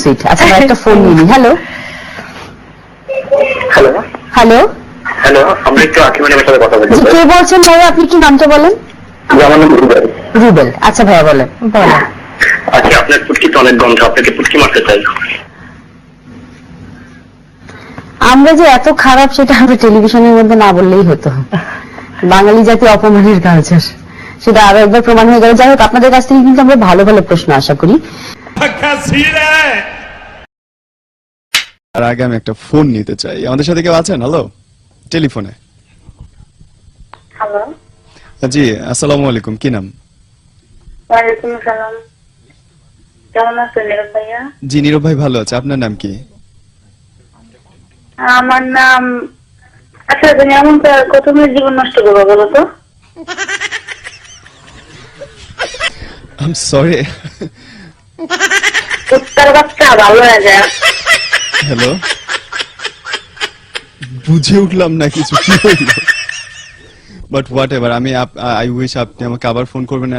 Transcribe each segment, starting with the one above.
Sweet আচ্ছা একটা phone hello hello hello hello একটু সাথে কথা কে বলছেন ভাইয়া? আপনি কি নামটা বলেন? আমার নাম রুবেল। রুবেল। আচ্ছা ভাইয়া বলেন। বলেন। আচ্ছা আপনার পুটকিতে অনেক গন্ধ আপনাকে পুটকি মারতে চাই। আমরা যে এত খারাপ সেটা আমরা টেলিভিশনের মধ্যে না বললেই হতো। বাঙালি জাতি অপমানের কালচার সেটা আরও একবার প্রমাণ হয়ে গেল। যাই হোক আপনাদের কাছ থেকে কিন্তু আমরা ভালো ভালো প্রশ্ন আশা করি। আর আগে আমি একটা ফোন নিতে চাই। আমাদের সাথে কেউ আছেন? হ্যালো টেলিফোনে। হ্যালো জি আসসালামু আলাইকুম। কি নাম? ওয়ালাইকুম আসসালাম। কেমন আছেন নীরব ভাইয়া? জি নীরব ভাই ভালো আছে। আপনার নাম কি? আমার নাম আচ্ছা তুমি এমন কত মিনিট জীবন নষ্ট করব বলো তো? হয়ে যায় হ্যালো বুঝে উঠলাম না কিছু, কি হইল? বাট হোয়াট এভার আমি আই উইশ আপনি আমাকে আবার ফোন করবেন।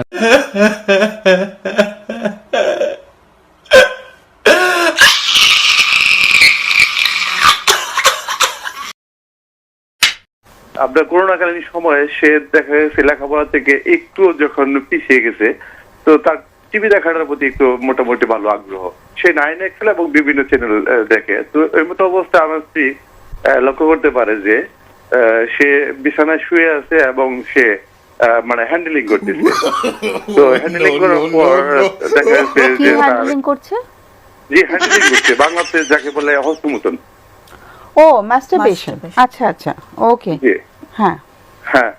আপনার করোনাকালীন সময়ে সে দেখা গেছে লেখাপড়া থেকে একটু যখন পিছিয়ে গেছে তো তার টিভি দেখাটার প্রতি একটু মোটামুটি ভালো আগ্রহ। সে নাইন এক্সেল এবং বিভিন্ন চ্যানেল দেখে। তো এই মতো অবস্থায় আমার স্ত্রী লক্ষ্য করতে পারে যে সে বিছানায় শুয়ে আছে এবং সে মানে হ্যান্ডেলিং করতেছে। তো হ্যান্ডেলিং করার পর দেখা যাচ্ছে যে করছে? জি হ্যান্ডেলিং করছে বাংলাতে যাকে বলে হস্তমুতন ও মাস্টারবেশন আচ্ছা আচ্ছা। ওকে জি। হ্যাঁ। হ্যাঁ।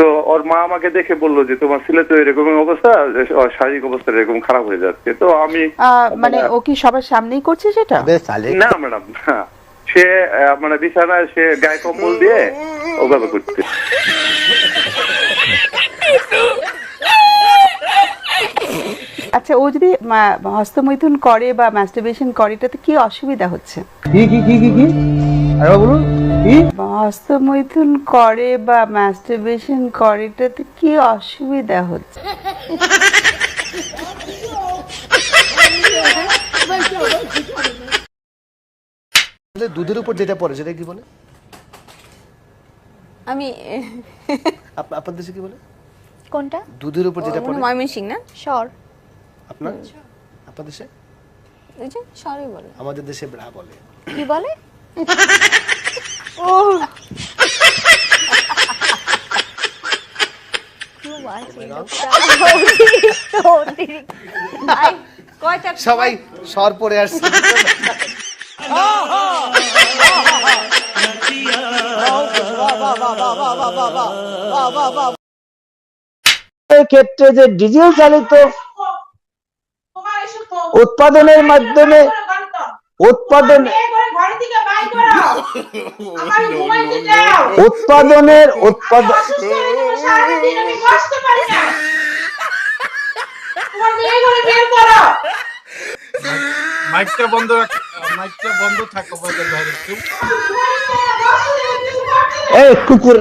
তো ওর মা আমাকে দেখে বলল যে তোমার ছেলে তো এরকম অবস্থা শারীরিক অবস্থা এরকম খারাপ হয়ে যাচ্ছে। তো আমি মানে ও কি সবার সামনেই করছে সেটা? না ম্যাডাম সে মানে বিছানায় সে গায়ে কম্বল দিয়ে ওভাবে করছে আচ্ছা ও যদি হস্তমৈথুন করে বা মাস্টারবেশন করে এটাতে কি অসুবিধা হচ্ছে? কি কি কি কি কি? আরে বলুন হস্তমৈথুন করে বা মাস্টারবেশন করে এটাতে কি অসুবিধা হচ্ছে? দুধের উপর যেটা পড়ে সেটা কি বলে? আমি আপ- আপনার দেশে কি বলে? কোনটা? দুধের উপর যেটা পড়ে। ময়মনসিং না? সর আপনার? আপনার দেশে? ওই যে শরই বলে। আমাদের দেশে ব্রা বলে। কি বলে? সবাই সর পরে আসছে। ক্ষেত্রে যে ডিজেল চালিত উৎপাদনের মাধ্যমে উৎপাদন উৎপাদনের উৎপাদন মাইকটা বন্ধ রাখ মাইকটা বন্ধ থাকো বাইরে বাইরে একটু এই কুকুর।